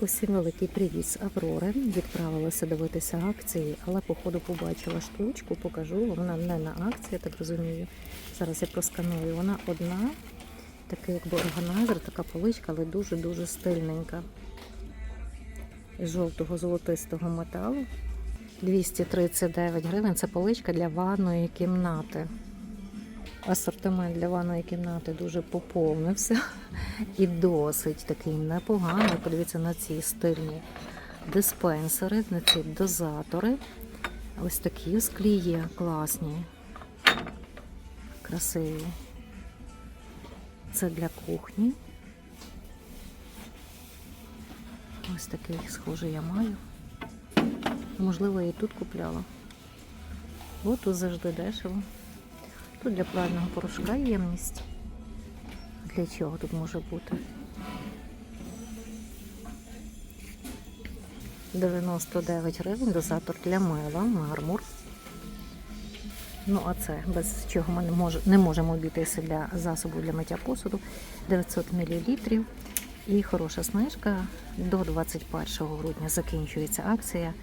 Усім великий привіт з Аврори. Відправилася дивитися акції, але по ходу побачила штучку, покажу. Вона не на акції, я так розумію. Зараз я просканую. Вона одна, такий якби органайзер, така поличка, але дуже-дуже стильненька. Жовтого золотистого металу. 239 гривень. Це поличка для ванної кімнати. Асортимент для ванної кімнати дуже поповнився і досить такий непоганий. Подивіться на ці стильні диспенсери, на ці дозатори. Ось такі склі є класні, красиві. Це для кухні. Ось такий схожий я маю. Можливо, я і тут купляла. От тут завжди дешево. Тут для прального порошка ємність. Для чого тут може бути? 99 гривень, дозатор для мила, мармур. Ну, а це без чого ми не, мож, не можемо обійтися для засобу для миття посуду 900 мл. І хороша знижка до 21 грудня закінчується акція.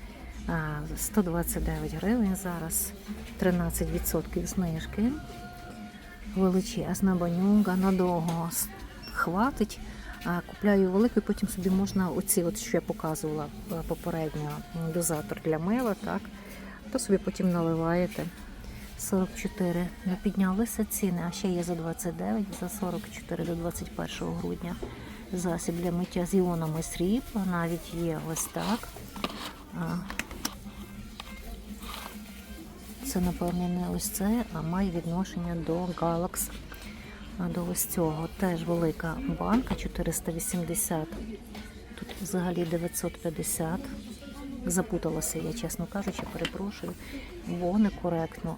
А, 129 гривень зараз, 13% знижки. Величезна банюга надовго хватить. Купляю велику, потім собі можна оці, от що я показувала е, попередньо, дозатор для мила, так, то собі потім наливаєте. 44 не піднялися ціни, а ще є за 29, за 44 до 21 грудня. Засіб для миття з іонами срібла, навіть є ось так. Це, напевне, не ось це, а має відношення до Galax. До ось цього теж велика банка 480. Тут взагалі 950. Запуталася я, чесно кажучи, перепрошую. Бо некоректно.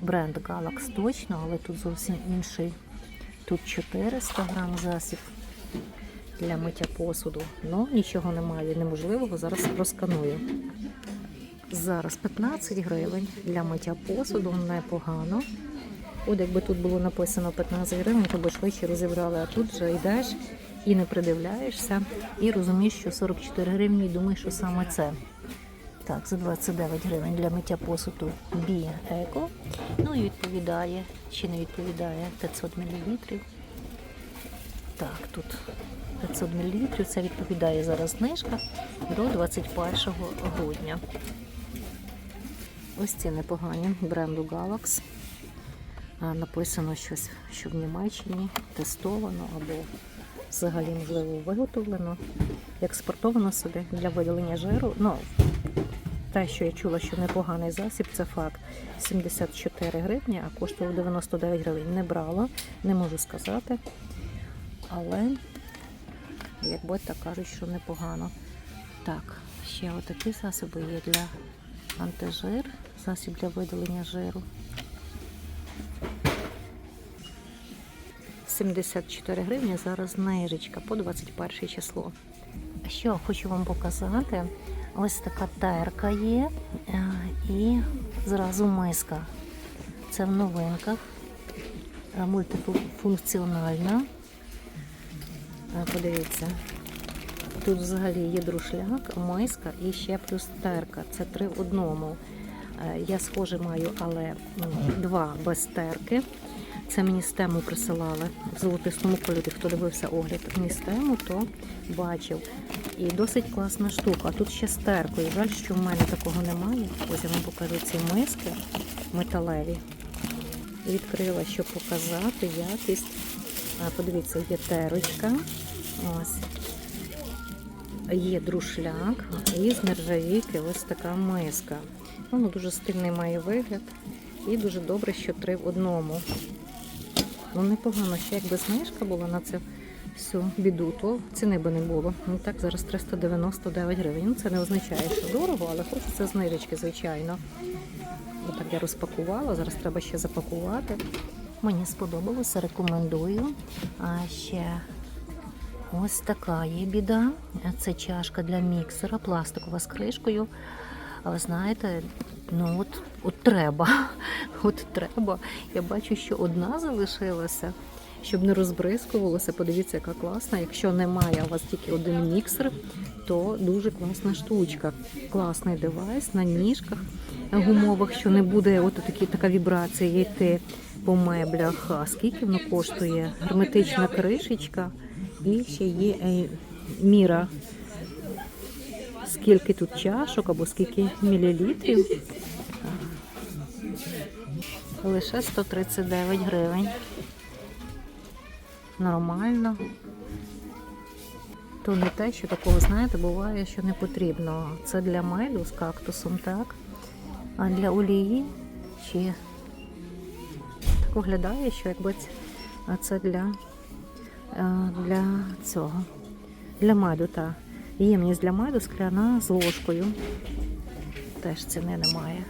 Бренд Galax точно, але тут зовсім інший. Тут 400 грам засіб для миття посуду. Ну, нічого немає неможливого. Зараз просканую. Зараз 15 гривень для миття посуду, непогано. От якби тут було написано 15 гривень, то би швидше розібрали, а тут вже йдеш і не придивляєшся, і розумієш, що 44 гривні, і думаєш, що саме це. Так, за 29 гривень для миття посуду Бі Еко. Ну і відповідає, чи не відповідає 500 мл. Так, тут 500 мл, це відповідає зараз знижка до 21 грудня. Ось ці непогані бренду Galax. Написано щось, що в Німеччині тестовано або взагалі, можливо, виготовлено, експортовано сюди для видалення жиру. Ну, те, що я чула, що непоганий засіб, це факт. 74 гривні, а коштував 99 гривень. Не брала, не можу сказати. Але, якби так кажуть, що непогано. Так, ще отакі засоби є для антижир, засіб для видалення жиру. 74 гривні зараз знижечка по 21 число. Що хочу вам показати, ось така терка є е, і зразу миска. Це в новинках, е, мультифункціональна. Е, Подивіться, тут взагалі є друшляк, миска і ще плюс терка. Це три в одному. Е, Я схоже маю, але два без терки. Це мені з тему присилали в золотистому кольорі. Хто дивився огляд мені з то бачив. І досить класна штука. Тут ще з теркою. Жаль, що в мене такого немає. Ось я вам покажу ці миски металеві. Відкрила, щоб показати якість. Подивіться, є терочка. Ось. Є друшляк і з нержавійки ось така миска. Воно дуже стильний має вигляд. І дуже добре, що три в одному. Ну, непогано, ще якби знижка була на це всю біду, то ціни би не було. Ну так, зараз 399 гривень. Це не означає, що дорого, але хочеться знижечки, звичайно. Отак я розпакувала, зараз треба ще запакувати. Мені сподобалося, рекомендую. А ще ось така є біда. Це чашка для міксера, пластикова з кришкою. Але знаєте, ну от, от треба. От треба. Я бачу, що одна залишилася. щоб не розбризкувалося. Подивіться, яка класна. Якщо немає у вас тільки один міксер, то дуже класна штучка. Класний девайс на ніжках гумових, що не буде от такі, така вібрація йти по меблях. А скільки воно коштує? Герметична кришечка і ще є е, міра. Скільки тут чашок або скільки мілілітрів. Лише 139 гривень. Нормально. То не те, що такого, знаєте, буває, що не потрібно. Це для меблю з кактусом, так? А для олії ще так виглядає, що якби це для, для цього. Для меду, так. Ємність для меду скляна з ложкою. Теж ціни немає.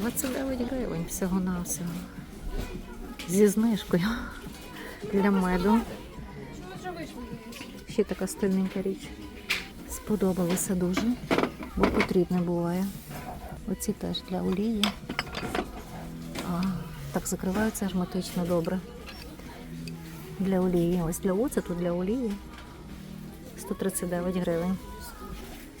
29 гривень всього-навсього. Зі знижкою для меду. Ще така стильненька річ. Сподобалося дуже, бо потрібне буває. Оці теж для олії. А, так закриваються герметично добре. Для олії. Ось для оцету, для олії. 139 гривень.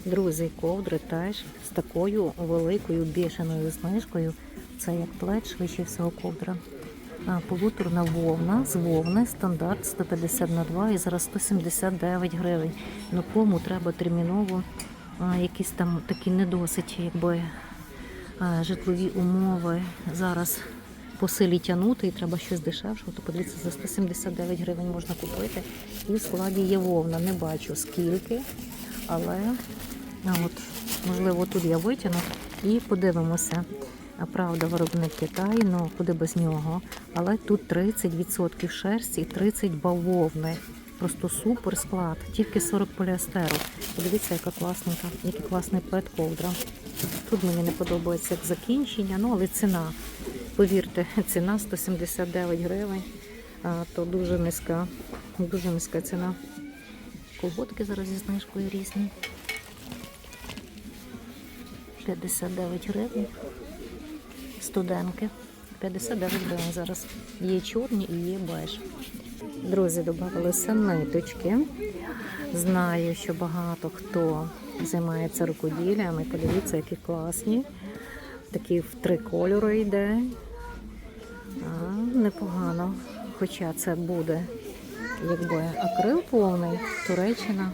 Друзі, ковдри теж з такою великою бішеною знижкою. Це як плед, швидше всього ковдра. Полуторна вовна з вовни, стандарт 150 на 2 і зараз 179 гривень. Ну кому треба терміново якісь там такі не досить, якби житлові умови зараз по силі тягнути і треба щось дешевшого, то подивіться, за 179 гривень можна купити. І в складі є вовна. Не бачу скільки, але от, можливо, тут я витягну і подивимося. Правда, виробник Китай, ну куди без нього. Але тут 30% шерсті і 30 бавовни. Просто супер склад, тільки 40 поліестеру. Подивіться, яка класненька, який класний плед ковдра. Тут мені не подобається як закінчення, ну але ціна. Повірте, ціна 179 гривень, то дуже низька, дуже низька ціна. Колготки зараз зі знижкою різні. 59 гривень. Студенки. 59 гривень зараз. Є чорні і є беж. Друзі, додавалися ниточки. Знаю, що багато хто займається рукоділлями. Подивіться, які класні. Такі в три кольори йде. А, непогано. Хоча це буде якби акрил повний, Туреччина.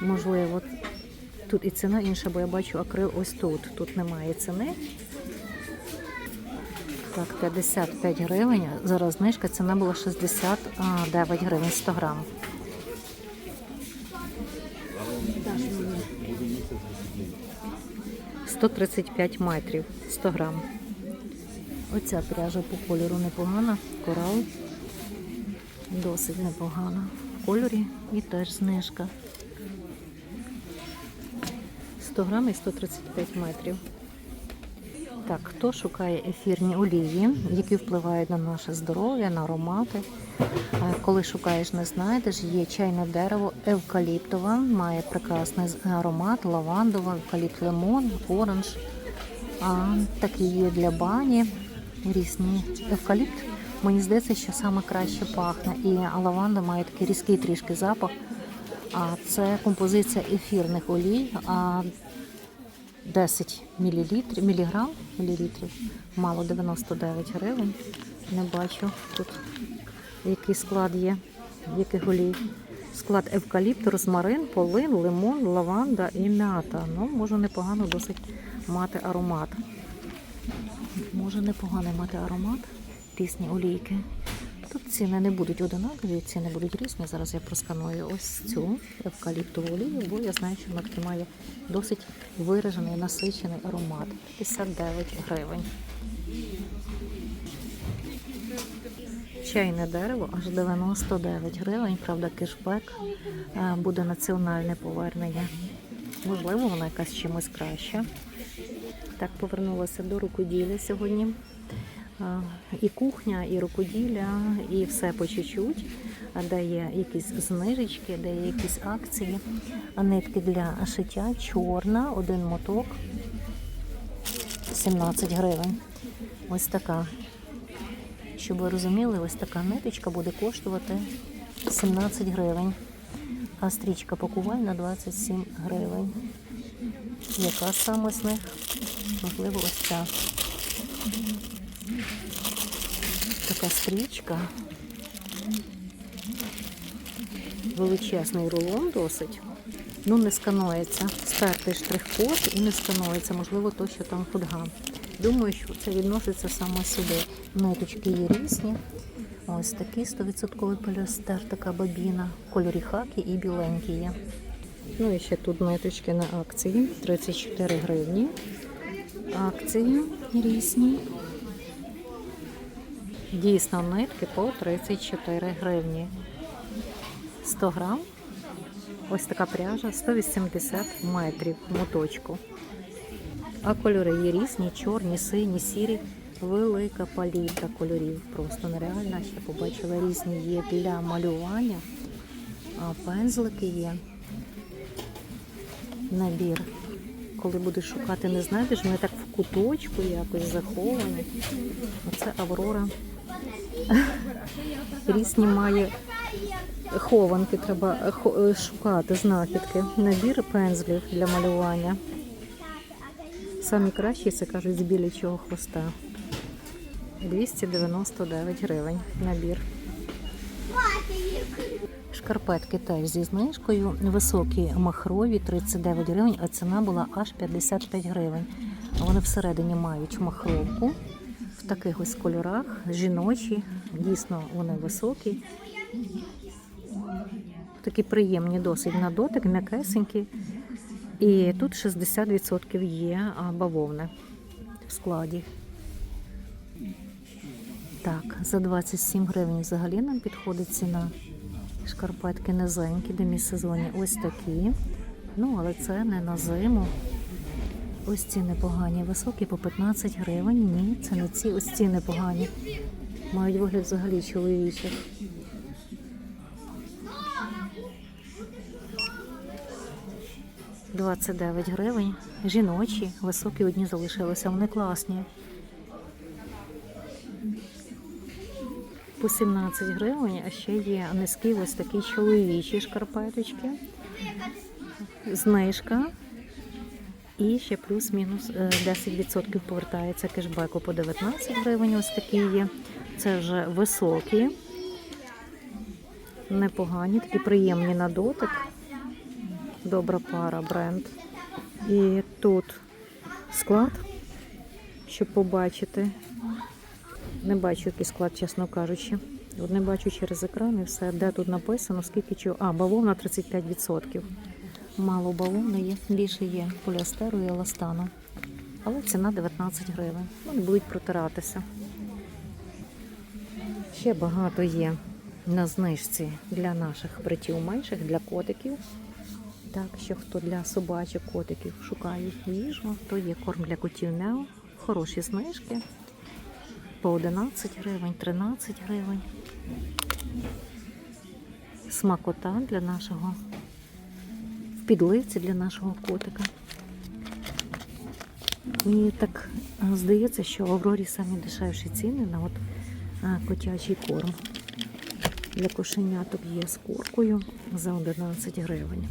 Можливо, тут і ціна інша, бо я бачу акрил ось тут. Тут немає ціни. Так, 55 гривень. Зараз знижка ціна була 69 гривень 100 грам. Тридцять п'ять метрів 100 грам. Оця пряжа по кольору непогана, корал досить непогана в кольорі і теж знижка. 100 грам і 135 метрів. Так, хто шукає ефірні олії, які впливають на наше здоров'я, на аромати. Коли шукаєш, не знайдеш, є чайне дерево евкаліптове, має прекрасний аромат, лавандова, евкаліпт лимон, оранж. А, такі є для бані, різні евкаліпт. Мені здається, що саме краще пахне. І лаванда має такий різкий трішки запах. А це композиція ефірних олій. А 10 мл, міліграм, мілілітрів, мало 99 гривень. Не бачу тут, який склад є, яких олій. Склад евкаліпт, розмарин, полин, лимон, лаванда і м'ята. Ну, може непогано досить мати аромат. Може непогано мати аромат, різні олійки. Тут ціни не будуть одинакові, ціни будуть різні. Зараз я просканую ось цю евкаліптову олію, бо я знаю, що вона таки має досить виражений, насичений аромат. 59 гривень. Чайне дерево аж 99 гривень. Правда, кешбек е, буде національне повернення. Можливо, вона якась чимось краща. Так, повернулася до рукоділля сьогодні. І кухня, і рукоділля, і все по чуть-чуть. Де є якісь знижечки, де є якісь акції. Нитки для шиття чорна, один моток 17 гривень. Ось така Щоб ви розуміли, ось така ниточка буде коштувати 17 гривень, а стрічка пакувальна 27 гривень. Яка саме з них? Можливо, ось ця. Така стрічка. Величезний рулон досить. Ну, не сканується. Стертий штрих-код і не сканується. Можливо, то, що там фольга. Думаю, що це відноситься саме сюди. Ниточки є різні. Ось такий 100% поліестер, така бабіна. В кольорі хаки і біленькі є. Ну і ще тут ниточки на акції 34 гривні. Акції різні. Дійсно, нитки по 34 гривні. 100 грам. Ось така пряжа 180 метрів моточку. А кольори є різні, чорні, сині, сірі. Велика палітра кольорів. Просто нереальна. Ще побачила різні є для малювання. А пензлики є. Набір. Коли будеш шукати, не знайдеш, вони так в куточку якось заховані. Оце Аврора. Різні має хованки, треба е, шукати знахідки. Набір пензлів для малювання. Самі кращі, це кажуть, з білячого хвоста. 299 гривень набір. Шкарпетки теж зі знижкою. Високі махрові 39 гривень, а ціна була аж 55 гривень. Вони всередині мають махровку в таких ось кольорах, жіночі. Дійсно, вони високі. Такі приємні досить на дотик, м'якесенькі. І тут 60% є бавовни в складі. Так, за 27 гривень взагалі нам підходить ціна. Шкарпетки низенькі, демісезонні. Ось такі. Ну, але це не на зиму. Ось ці непогані. Високі по 15 гривень. Ні, це не ці, ось ці непогані. Мають вигляд взагалі чоловічих. Двадцять дев'ять гривень. Жіночі, високі одні залишилися, вони класні. По 17 гривень, а ще є низькі ось такі чоловічі шкарпеточки. Знижка. І ще плюс-мінус е, 10% повертається кешбеку по 19 гривень. Ось такі є. Це вже високі, непогані, такі приємні на дотик. Добра пара бренд. І тут склад, щоб побачити. Не бачу, який склад, чесно кажучи. От не бачу через екран і все. Де тут написано, скільки чого. А, бавовна 35%. Мало бавовни є, більше є поліестеру і еластану. Але ціна 19 гривень. Вони будуть протиратися. Ще багато є на знижці для наших братів менших, для котиків. Так, що хто для собачок, котиків шукає їжу, то є корм для котів Нео. Хороші знижки. По 11 гривень, 13 гривень. Смакота для нашого в підливці для нашого котика. Мені так здається, що в Аврорі самі дешевші ціни на от котячий корм. Для кошеняток є з куркою за 11 гривень.